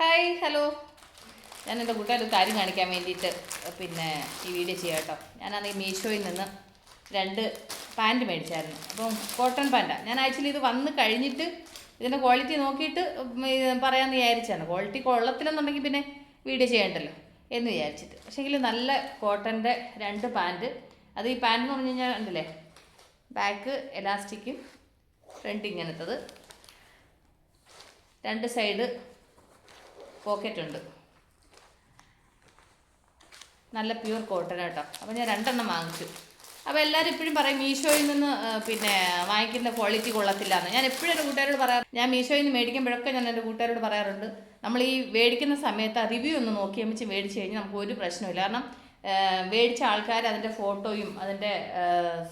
Hi hello. ഞാൻ എന്റെ കൂട്ടുകാർ ഒരു കാര്യം കാണിക്കാൻ വേണ്ടിയിട്ട് പിന്നെ ഈ വീഡിയോ ചെയ്യാം കേട്ടോ. ഞാനാണെങ്കിൽ മീഷോയിൽ നിന്ന് രണ്ട് പാന്റ് മേടിച്ചായിരുന്നു. അപ്പം കോട്ടൺ പാന്റാണ് ഞാൻ ആക്ച്വലി ഇത് വന്ന് കഴിഞ്ഞിട്ട് ഇതിന്റെ ക്വാളിറ്റി നോക്കിയിട്ട് പറയാമെന്ന് വിചാരിച്ചാണ് ക്വാളിറ്റി കൊള്ളത്തില്ലെന്നുണ്ടെങ്കിൽ പിന്നെ വീഡിയോ ചെയ്യണ്ടല്ലോ എന്ന് വിചാരിച്ചിട്ട്. പക്ഷേങ്കിൽ നല്ല കോട്ടന്റെ രണ്ട് പാന്റ് അത് ഈ പാന്റ് എന്ന് പറഞ്ഞു കഴിഞ്ഞാൽ ഉണ്ടല്ലേ ബാക്ക് എലാസ്റ്റിക്കും ഫ്രണ്ട് ഇങ്ങനത്തത് രണ്ട് സൈഡ് പോക്കറ്റ് ഉണ്ട്. നല്ല പ്യൂർ കോട്ടൺ കേട്ടോ അപ്പോൾ ഞാൻ രണ്ടെണ്ണം വാങ്ങിച്ചു. അപ്പോൾ എല്ലാവരും ഇപ്പോഴും പറയും മീഷോയിൽ നിന്ന് പിന്നെ വാങ്ങിക്കുന്ന ക്വാളിറ്റി കൊള്ളത്തില്ല എന്ന് ഞാൻ എപ്പോഴും എന്റെ കൂട്ടുകാരോട് പറയാറ് ഞാൻ മീഷോയിൽ നിന്ന് മേടിക്കുമ്പോഴൊക്കെ ഞാൻ എന്റെ കൂട്ടുകാരോട് പറയാറുണ്ട് നമ്മൾ ഈ മേടിക്കുന്ന സമയത്ത് റിവ്യൂ ഒന്ന് നോക്കി അമ്മിച്ച് മേടിച്ച് കഴിഞ്ഞാൽ നമുക്ക് ഒരു പ്രശ്നമില്ല കാരണം മേടിച്ച ആൾക്കാർ അതിന്റെ ഫോട്ടോയും അതിന്റെ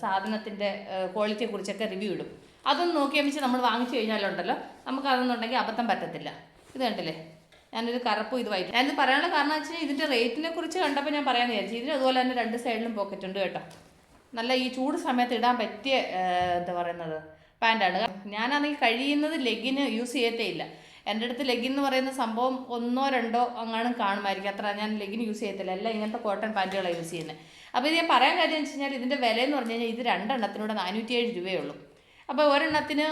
സാധനത്തിന്റെ ക്വാളിറ്റിയെ കുറിച്ചൊക്കെ റിവ്യൂ ഇടും. അതൊന്ന് നോക്കി നമ്മൾ വാങ്ങിച്ചു കഴിഞ്ഞാലുണ്ടല്ലോ നമുക്ക് അതൊന്നുണ്ടെങ്കിൽ അബദ്ധം പറ്റത്തില്ല. ഇത് കണ്ടില്ലേ? ഞാനൊരു കറുപ്പും ഇത് വായിക്കും. ഞാനിത് പറയാനുള്ള കാരണം വെച്ചാൽ ഇതിന്റെ റേറ്റിനെ കുറിച്ച് കണ്ടപ്പോൾ ഞാൻ പറയാൻ വിചാരിച്ചു. ഇതിന് അതുപോലെ തന്നെ രണ്ട് സൈഡിലും പോക്കറ്റ് ഉണ്ട് കേട്ടോ. നല്ല ഈ ചൂട് സമയത്ത് ഇടാൻ പറ്റിയ എന്താ പറയുന്നത് പാന്റാണ് ഞാനാണെങ്കിൽ കഴിയുന്നത് ലെഗിന് യൂസ് ചെയ്യത്തേ ഇല്ല. എന്റെ അടുത്ത് ലെഗിൻ എന്ന് പറയുന്ന സംഭവം ഒന്നോ രണ്ടോ അങ്ങാനും കാണുമായിരിക്കും. അത്ര ഞാൻ ലെഗിൻ യൂസ് ചെയ്യത്തില്ല. എല്ലാം ഇങ്ങനത്തെ കോട്ടൺ പാന്റുകളാണ് യൂസ് ചെയ്യുന്നത് അപ്പോൾ ഇത് ഞാൻ പറയാൻ കാര്യം വെച്ച് കഴിഞ്ഞാൽ ഇതിന്റെ വില എന്ന് പറഞ്ഞു കഴിഞ്ഞാൽ ഇത് രണ്ടെണ്ണത്തിനൂടെ നാനൂറ്റി ഏഴ് ഉള്ളൂ. അപ്പോൾ ഒരെണ്ണത്തിന്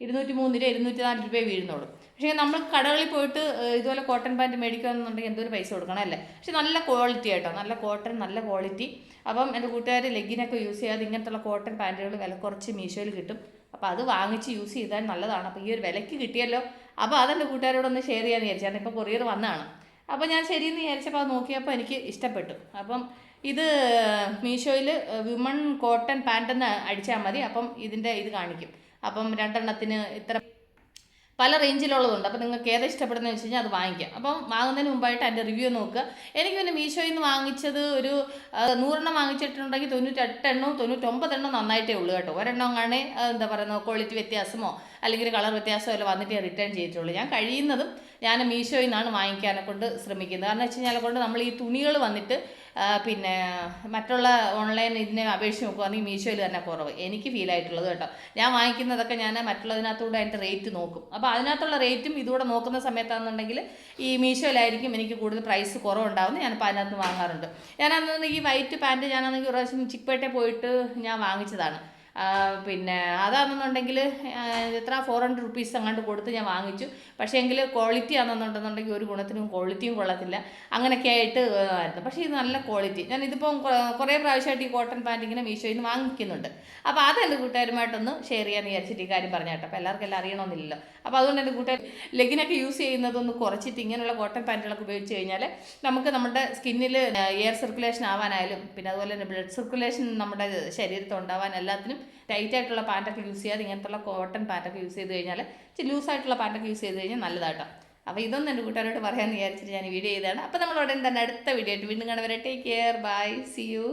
ഇരുന്നൂറ്റി മൂന്ന് രൂപ ഇരുന്നൂറ്റി നാല് രൂപയെ വീഴുന്നുള്ളൂ. പക്ഷേ നമ്മൾ കടകളിൽ പോയിട്ട് ഇതുപോലെ കോട്ടൺ പാന്റ് മേടിക്കുകയാണെന്നുണ്ടെങ്കിൽ എന്തൊരു പൈസ കൊടുക്കണം അല്ലേ? പക്ഷെ നല്ല ക്വാളിറ്റി ആയിട്ടോ നല്ല കോട്ടൺ നല്ല ക്വാളിറ്റി. അപ്പം എന്റെ കൂട്ടുകാർ ലെഗിനൊക്കെ യൂസ് ചെയ്യാതെ ഇങ്ങനത്തുള്ള കോട്ടൺ പാന്റുകൾ വില കുറച്ച് മീഷോയിൽ കിട്ടും. അപ്പോൾ അത് വാങ്ങിച്ച് യൂസ് ചെയ്താൽ നല്ലതാണ്. അപ്പോൾ ഈ ഒരു വിലയ്ക്ക് കിട്ടിയല്ലോ. അപ്പോൾ അതെന്റെ കൂട്ടുകാരോടൊന്ന് ഷെയർ ചെയ്യാമെന്ന് വിചാരിച്ചാണ് ഇപ്പോൾ കൊറിയർ വന്നതാണ്. അപ്പോൾ ഞാൻ ശരിയെന്ന് വിചാരിച്ചപ്പോൾ അത് നോക്കിയപ്പോൾ എനിക്ക് ഇഷ്ടപ്പെട്ടു. അപ്പം ഇത് മീഷോയിൽ വിമൺ കോട്ടൺ പാന്റെന്ന് അടിച്ചാൽ മതി. അപ്പം ഇതിന്റെ ഇത് കാണിക്കും. അപ്പം രണ്ടെണ്ണത്തിന് ഇത്ര പല റേഞ്ചിലുള്ളതുണ്ട്. അപ്പോൾ നിങ്ങൾക്ക് ഏതാ ഇഷ്ടപ്പെടുന്നത് വെച്ച് കഴിഞ്ഞാൽ അത് വാങ്ങിക്കാം. അപ്പം വാങ്ങുന്നതിന് മുമ്പായിട്ട് അതിന്റെ റിവ്യൂ നോക്കുക എനിക്ക് പിന്നെ മീഷോയിൽ നിന്ന് വാങ്ങിച്ചത് ഒരു നൂറെണ്ണം വാങ്ങിച്ചിട്ടുണ്ടെങ്കിൽ തൊണ്ണൂറ്റെട്ടെണ്ണവും തൊണ്ണൂറ്റൊമ്പതെണ്ണം നന്നായിട്ടേ ഉള്ളൂ കേട്ടോ. ഒരെണ്ണം കാണേ എന്താ പറയുന്നത് ക്വാളിറ്റി വ്യത്യാസമോ അല്ലെങ്കിൽ കളർ വ്യത്യാസമോ അല്ല വന്നിട്ട് ഞാൻ റിട്ടേൺ ചെയ്തിട്ടുള്ളൂ. ഞാൻ കഴിയുന്നതും ഞാൻ മീഷോയിൽ നിന്നാണ് വാങ്ങിക്കാനെ കൊണ്ട് ശ്രമിക്കുന്നത്. കാരണം വെച്ച് കഴിഞ്ഞാൽ കൊണ്ട് നമ്മൾ ഈ തുണികൾ വന്നിട്ട് പിന്നെ മറ്റുള്ള ഓൺലൈൻ ഇതിനെ അപേക്ഷിച്ച് നോക്കുകയാണെങ്കിൽ മീഷോയിൽ തന്നെ കുറവ്. എനിക്ക് ഫീൽ ആയിട്ടുള്ളത് കേട്ടോ. ഞാൻ വാങ്ങിക്കുന്നതൊക്കെ ഞാൻ മറ്റുള്ളതിനകത്തൂടെ അതിന്റെ റേറ്റ് നോക്കും. അപ്പോൾ അതിനകത്തുള്ള റേറ്റും ഇതുകൂടെ നോക്കുന്ന സമയത്താണെന്നുണ്ടെങ്കിൽ ഈ മീഷോയിലായിരിക്കും എനിക്ക് കൂടുതൽ പ്രൈസ് കുറവുണ്ടാവുന്നത്. ഞാനിപ്പോൾ അതിനകത്ത് വാങ്ങാറുണ്ട്. ഞാനാണെന്നുണ്ടെങ്കിൽ ഈ വൈറ്റ് പാന്റ് ഞാനാണെങ്കിൽ ഒരു പ്രാവശ്യം ചിക്കപേട്ടെ പോയിട്ട് ഞാൻ വാങ്ങിച്ചതാണ്. പിന്നെ അതാണെന്നുണ്ടെങ്കിൽ എത്ര? ഫോർ ഹൺഡ്രഡ് റുപ്പീസ് അങ്ങോട്ട് കൊടുത്ത് ഞാൻ വാങ്ങിച്ചു. പക്ഷേ എങ്കിൽ ക്വാളിറ്റി ആണെന്നുണ്ടെന്നുണ്ടെങ്കിൽ ഒരു ഗുണത്തിനും ക്വാളിറ്റിയും കൊള്ളത്തില്ല. അങ്ങനെയൊക്കെ ആയിട്ട് ആയിരുന്നു. പക്ഷേ ഇത് നല്ല ക്വാളിറ്റി ഞാൻ ഇതിപ്പം കുറേ പ്രാവശ്യമായിട്ട് ഈ കോട്ടൺ പാന്റ് ഇങ്ങനെ മീഷോയിൽ നിന്ന് വാങ്ങിക്കുന്നുണ്ട്. അപ്പോൾ അത് എന്റെ കൂട്ടുകാരുമായിട്ടൊന്ന് ഷെയർ ചെയ്യാൻ വിചാരിച്ചിട്ട് ഈ കാര്യം പറഞ്ഞ കേട്ടോ അപ്പോൾ എല്ലാവർക്കും എല്ലാം അറിയണമെന്നില്ലല്ലോ അപ്പോൾ അതുകൊണ്ട് എന്റെ കൂട്ടുകാർ ലെഗിനൊക്കെ യൂസ് ചെയ്യുന്നതൊന്ന് കുറച്ചിട്ട് ഇങ്ങനെയുള്ള കോട്ടൺ പാന്റുകളൊക്കെ ഉപയോഗിച്ച് കഴിഞ്ഞാൽ നമുക്ക് നമ്മുടെ സ്കിന്നിൽ എയർ സർക്കുലേഷൻ ആവാനായാലും പിന്നെ അതുപോലെ തന്നെ ബ്ലഡ് സർക്കുലേഷൻ നമ്മുടെ ശരീരത്തിൽ ഉണ്ടാവാൻ എല്ലാത്തിനും ടൈറ്റ് ആയിട്ടുള്ള പാന്റൊക്കെ യൂസ് ചെയ്യാതെ ഇങ്ങനത്തുള്ള കോട്ടൺ പാന്റൊക്കെ യൂസ് ചെയ്ത് കഴിഞ്ഞാൽ ഇച്ചിരി ലൂസായിട്ടുള്ള പാന്റൊക്കെ യൂസ് ചെയ്ത് കഴിഞ്ഞാൽ നല്ലതാട്ടോ. അപ്പോൾ ഇതൊന്നും എന്റെ കൂട്ടുകാരോട് പറയാമെന്ന് വിചാരിച്ചിട്ട് ഞാൻ വീഡിയോ ചെയ്തതാണ്. അപ്പോൾ നമ്മൾ ഉടൻ തന്നെ അടുത്ത വീഡിയോ ആയിട്ട് വീണ്ടും കാണുവരെ take care bye see you